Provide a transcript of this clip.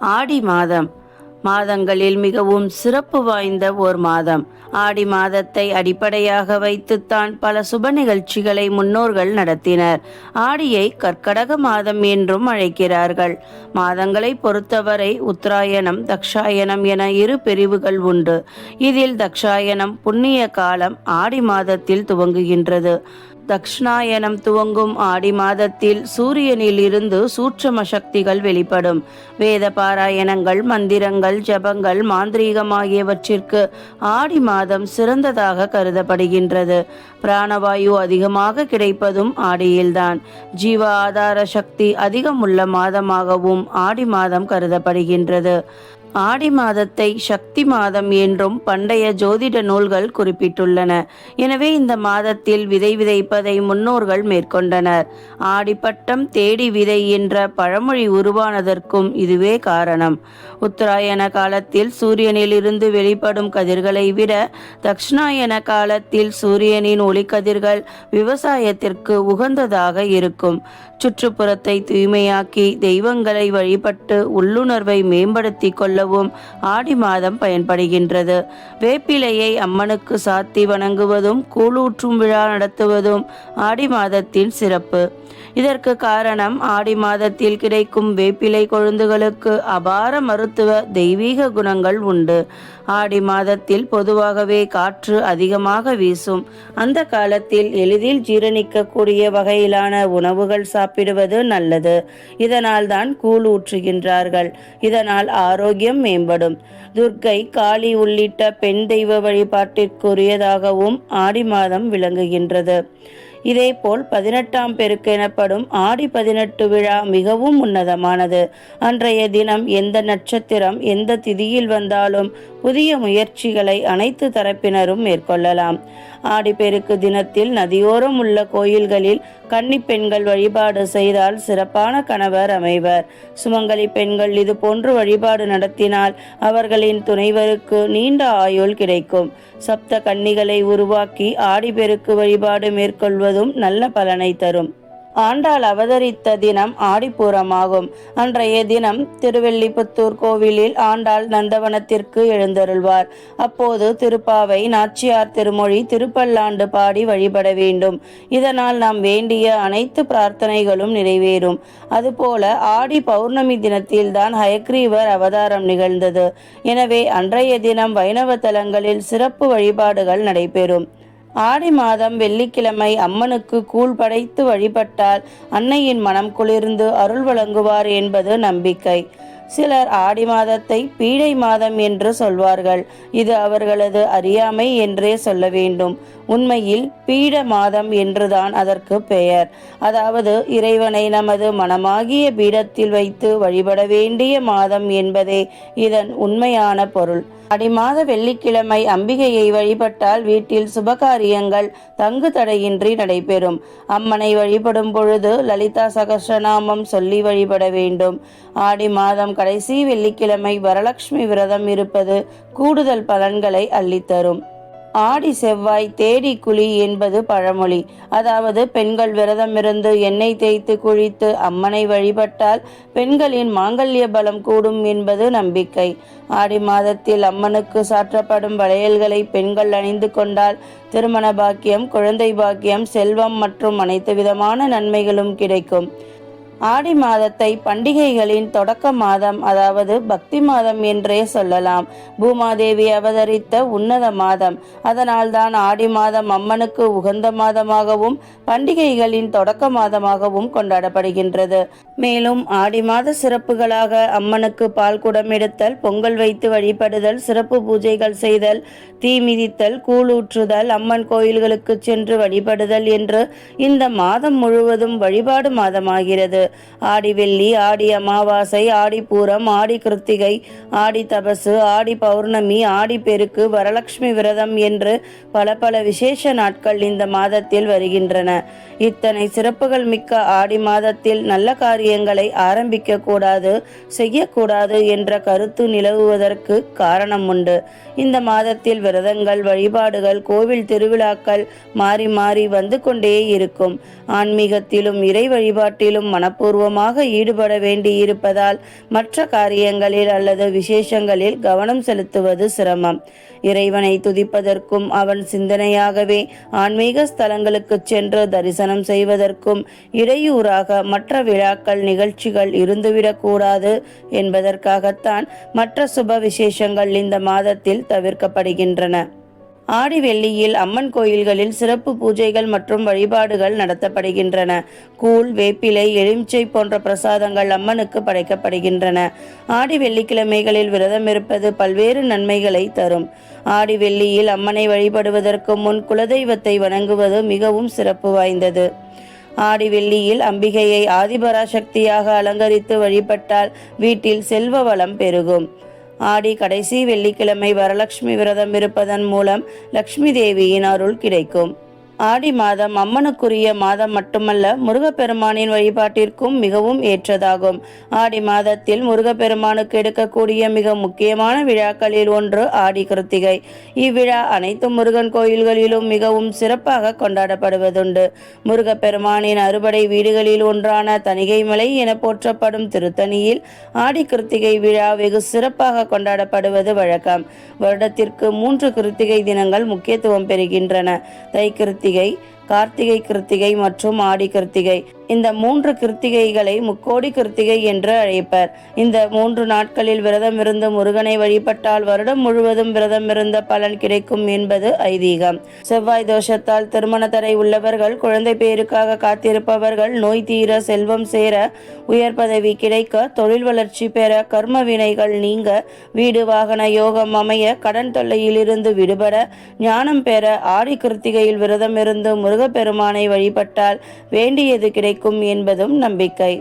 ஆடி மாதம். மாதங்களில் மிகவும் சிறப்பு வாய்ந்த ஓர் மாதம். ஆடி மாதத்தை அடிப்படையாக வைத்துத்தான் பல சுப நிகழ்ச்சிகளை முன்னோர்கள் நடத்தினர். ஆடியை கற்கடக மாதம் என்றும் அழைக்கிறார்கள். மாதங்களை பொறுத்தவரை உத்தராயணம் தக்ஷாயணம் என இரு பிரிவுகள் உண்டு. இதில் தக்ஷாயணம் புண்ணிய காலம் ஆடி மாதத்தில் துவங்குகின்றது. தக்ஷணாயனம் துவங்கும் ஆடி மாதத்தில் சூரியனில் இருந்து சூட்சம சக்திகள் வெளிப்படும். வேத பாராயணங்கள் மந்திரங்கள் ஜபங்கள் மாந்திரீகம் ஆகியவற்றிற்கு ஆடி மாதம் சிறந்ததாக கருதப்படுகின்றது. பிராணவாயு அதிகமாக கிடைப்பதும் ஆடியில்தான். ஜீவ ஆதார சக்தி அதிகம் உள்ள மாதமாகவும் ஆடி மாதம் கருதப்படுகின்றது. ஆடி மாதத்தை சக்தி மாதம் என்றும் பண்டைய ஜோதிட நூல்கள் குறிப்பிட்டுள்ளன. எனவே இந்த மாதத்தில் விதை விதைப்பதை முன்னோர்கள் மேற்கொண்டனர். ஆடிப்பட்டம் தேடி விதை என்ற பழமொழி உருவானதற்கும் இதுவே காரணம். உத்தராயண காலத்தில் சூரியனிலிருந்து வெளிப்படும் கதிர்களை விட தக்ஷணாயன காலத்தில் சூரியனின் ஒளிக்கதிர்கள் விவசாயத்திற்கு உகந்ததாக இருக்கும். சுற்றுப்புறத்தை தூய்மையாக்கி தெய்வங்களை வழிபட்டு உள்ளுணர்வை மேம்படுத்திக் கொள்ள கொள்ளவும் ஆடி மாதம் பயன்படுகின்றது. வேப்பிலையை அம்மனுக்கு சாத்தி வணங்குவதும் கூழூற்றும் விழா நடத்துவதும் ஆடி மாதத்தின் சிறப்பு. இதற்கு காரணம் ஆடி மாதத்தில் கிடைக்கும் வேப்பிலை கொழுந்துகளுக்கு அபார மருத்துவ தெய்வீக குணங்கள் உண்டு. ஆடி மாதத்தில் பொதுவாகவே காற்று அதிகமாக வீசும். அந்த காலத்தில் எளிதில் ஜீரணிக்கக்கூடிய வகையிலான உணவுகள் சாப்பிடுவது நல்லது. இதனால் தான் கூழ் ஊற்றுகின்றார்கள். இதனால் ஆரோக்கியம் மேம்படும். துர்க்கை காளி உள்ளிட்ட பெண் தெய்வ வழிபாட்டிற்குரியதாகவும் ஆடி மாதம் விளங்குகின்றது. இதேபோல் பதினெட்டாம் பெருக்கு எனப்படும் ஆடி பதினெட்டு விழா மிகவும் உன்னதமானது. அன்றைய தினம் எந்த நட்சத்திரம் எந்த திதியில் வந்தாலும் புதிய முயற்சிகளை அனைத்து தரப்பினரும் மேற்கொள்ளலாம். ஆடிப்பெருக்கு தினத்தில் நதியோரம் உள்ள கோயில்களில் கன்னி பெண்கள் வழிபாடு செய்தால் சிறப்பான கணவர் அமைவர். சுமங்கலி பெண்கள் இது போன்று வழிபாடு நடத்தினால் அவர்களின் துணைவருக்கு நீண்ட ஆயுள் கிடைக்கும். சப்த கன்னிகளை உருவாக்கி ஆடிப்பெருக்கு வழிபாடு மேற்கொள்வதும் நல்ல பலனை தரும். ஆண்டாள் அவதரித்த தினம் ஆடிப்பூரமாகும். அன்றைய தினம் திருவெல்லிபுத்தூர் கோவிலில் ஆண்டாள் நந்தவனத்திற்கு எழுந்தருள்வார். அப்போது திருப்பாவை நாச்சியார் திருமொழி திருப்பல்லாண்டு பாடி வழிபட வேண்டும். இதனால் நாம் வேண்டிய அனைத்து பிரார்த்தனைகளும் நிறைவேறும். அதுபோல ஆடி பௌர்ணமி தினத்தில்தான் ஹயக்ரீவர் அவதாரம் நிகழ்ந்தது. எனவே அன்றைய தினம் வைணவ தலங்களில் சிறப்பு வழிபாடுகள் நடைபெறும். ஆடி மாதம் வெள்ளிக்கிழமை அம்மனுக்கு கூழ் படைத்து வழிபட்டால் அன்னையின் மனம் குளிர்ந்து அருள் வழங்குவார் என்பது நம்பிக்கை. சிலர் ஆடி மாதத்தை பீடை மாதம் என்று சொல்வார்கள். இது அவர்களது அறியாமை என்றே சொல்ல வேண்டும். உண்மையில் பீட மாதம் என்றுதான் அதற்கு பெயர். அதாவது இறைவனை நமது மனமாகிய பீடத்தில் வைத்து வழிபட வேண்டிய மாதம் என்பதே இதன் உண்மையான பொருள். அடிமாத வெள்ளிக்கிழமை அம்பிகையை வழிபட்டால் வீட்டில் சுபகாரியங்கள் தங்கு தடையின்றி நடைபெறும். அம்மனை வழிபடும் பொழுது லலிதா சகஸ்ரநாமம் சொல்லி வழிபட வேண்டும். ஆடி மாதம் கடைசி வெள்ளிக்கிழமை வரலட்சுமி விரதம் இருப்பது கூடுதல் பலன்களை அள்ளித்தரும். ஆடி செவ்வாய் தேடி குழி என்பது பழமொழி. அதாவது பெண்கள் விரதமிருந்து எண்ணெய் தேய்த்து குழித்து அம்மனை வழிபட்டால் பெண்களின் மாங்கல்ய பலம் கூடும் என்பது நம்பிக்கை. ஆடி மாதத்தில் அம்மனுக்கு சாற்றப்படும் வளையல்களை பெண்கள் அணிந்து கொண்டால் திருமண பாக்கியம் குழந்தை பாக்கியம் செல்வம் மற்றும் அனைத்து விதமான நன்மைகளும் கிடைக்கும். ஆடி மாதத்தை பண்டிகைகளின் தொடக்க மாதம் அதாவது பக்தி மாதம் என்றே சொல்லலாம். பூமாதேவி அவதரித்த உன்னத மாதம். அதனால்தான் ஆடி மாதம் அம்மனுக்கு உகந்த மாதமாகவும் பண்டிகைகளின் தொடக்க மாதமாகவும் கொண்டாடப்படுகின்றது. மேலும் ஆடி மாத சிறப்புகளாக அம்மனுக்கு பால் குடம் எடுத்தல் பொங்கல் வைத்து வழிபடுதல் சிறப்பு பூஜைகள் செய்தல் தீ மிதித்தல் கூழூற்றுதல் அம்மன் கோயில்களுக்கு சென்று வழிபடுதல் என்று இந்த மாதம் முழுவதும் வழிபாடு மாதமாகிறது. ஆடி வெள்ளி ஆடி அமாவாசை ஆடி பூரம் ஆடி கிருத்திகை ஆடி தபசு ஆடி பௌர்ணமி ஆடி பெருக்கு வரலட்சுமி விரதம் என்று பல பல விசேஷ நாட்கள் இந்த மாதத்தில் வருகின்றன. இத்தனை சிறப்புகள் மிக்க ஆடி மாதத்தில் நல்ல காரியங்களை ஆரம்பிக்க கூடாது செய்யக்கூடாது என்ற கருத்து நிலவுவதற்கு காரணம் உண்டு. இந்த மாதத்தில் விரதங்கள் வழிபாடுகள் கோவில் திருவிழாக்கள் மாறி மாறி வந்து கொண்டே இருக்கும். ஆன்மீகத்திலும் இறை வழிபாட்டிலும் மனப்ப மனப்பூர்வமாக ஈடுபட வேண்டியிருப்பதால் மற்ற காரியங்களில் அல்லது விசேஷங்களில் கவனம் செலுத்துவது சிரமம். இறைவனை துதிப்பதற்கும் அவன் சிந்தனையாகவே ஆன்மீக ஸ்தலங்களுக்கு சென்று தரிசனம் செய்வதற்கும் இடையூறாக மற்ற விழாக்கள் நிகழ்ச்சிகள் இருந்துவிடக்கூடாது என்பதற்காகத்தான் மற்ற சுப விசேஷங்கள் இந்த மாதத்தில் தவிர்க்கப்படுகின்றன. ஆடி வெள்ளியில் அம்மன் கோயில்களில் சிறப்பு பூஜைகள் மற்றும் வழிபாடுகள் நடத்தப்படுகின்றன. கூழ் வேப்பிலை எலுமிச்சை போன்ற பிரசாதங்கள் அம்மனுக்கு படைக்கப்படுகின்றன. ஆடி வெள்ளிக்கிழமைகளில் விரதம் இருப்பது பல்வேறு நன்மைகளை தரும். ஆடி வெள்ளியில் அம்மனை வழிபடுவதற்கு முன் குலதெய்வத்தை வணங்குவது மிகவும் சிறப்பு வாய்ந்தது. ஆடி வெள்ளியில் அம்பிகையை ஆதிபராசக்தியாக அலங்கரித்து வழிபட்டால் வீட்டில் செல்வ வளம் பெருகும். ஆடி கடைசி வெள்ளிக்கிழமை வரலட்சுமி விரதம் இருப்பதன் மூலம் லக்ஷ்மி தேவியின் அருள் கிடைக்கும். ஆடி மாதம் அம்மனுக்குரிய மாதம் மட்டுமல்ல முருகப்பெருமானின் வழிபாட்டிற்கும் மிகவும் ஏற்றதாகும். ஆடி மாதத்தில் முருகப்பெருமானுக்கு எடுக்கக்கூடிய மிக முக்கியமான விழாக்களில் ஒன்று ஆடி கிருத்திகை. இவ்விழா அனைத்து முருகன் கோயில்களிலும் மிகவும் சிறப்பாக கொண்டாடப்படுவதுண்டு. முருகப்பெருமானின் அறுபடை வீடுகளில் ஒன்றான தணிகைமலை என போற்றப்படும் திருத்தணியில் ஆடி கிருத்திகை விழா வெகு சிறப்பாக கொண்டாடப்படுவது வழக்கம். வருடத்திற்கு மூன்று கிருத்திகை தினங்கள் முக்கியத்துவம் பெறுகின்றன. தை கிருத்திகை दी गई। கார்த்திகை கிருத்திகை மற்றும் ஆடி கிருத்திகை. இந்த மூன்று கிருத்திகைகளை முக்கோடி கிருத்திகை என்று அழைப்பர். இந்த மூன்று நாட்களில் விரதம் இருந்து முருகனை வழிபட்டால் வருடம் முழுவதும் விரதம் இருந்த பலன் கிடைக்கும் என்பது ஐதீகம். செவ்வாய் தோஷத்தால் திருமண தடை உள்ளவர்கள் குழந்தை பேருக்காக காத்திருப்பவர்கள் நோய் தீர செல்வம் சேர உயர் பதவி கிடைக்க தொழில் வளர்ச்சி பெற கர்ம வினைகள் நீங்க வீடு வாகன யோகம் அமைய கடன் தொல்லையிலிருந்து விடுபட ஞானம் பெற ஆடி கிருத்திகையில் விரதம் இருந்து முருகப்பெருமானை வழிபட்டால் வேண்டியது கிடைக்கும் என்பதும் நம்பிக்கை.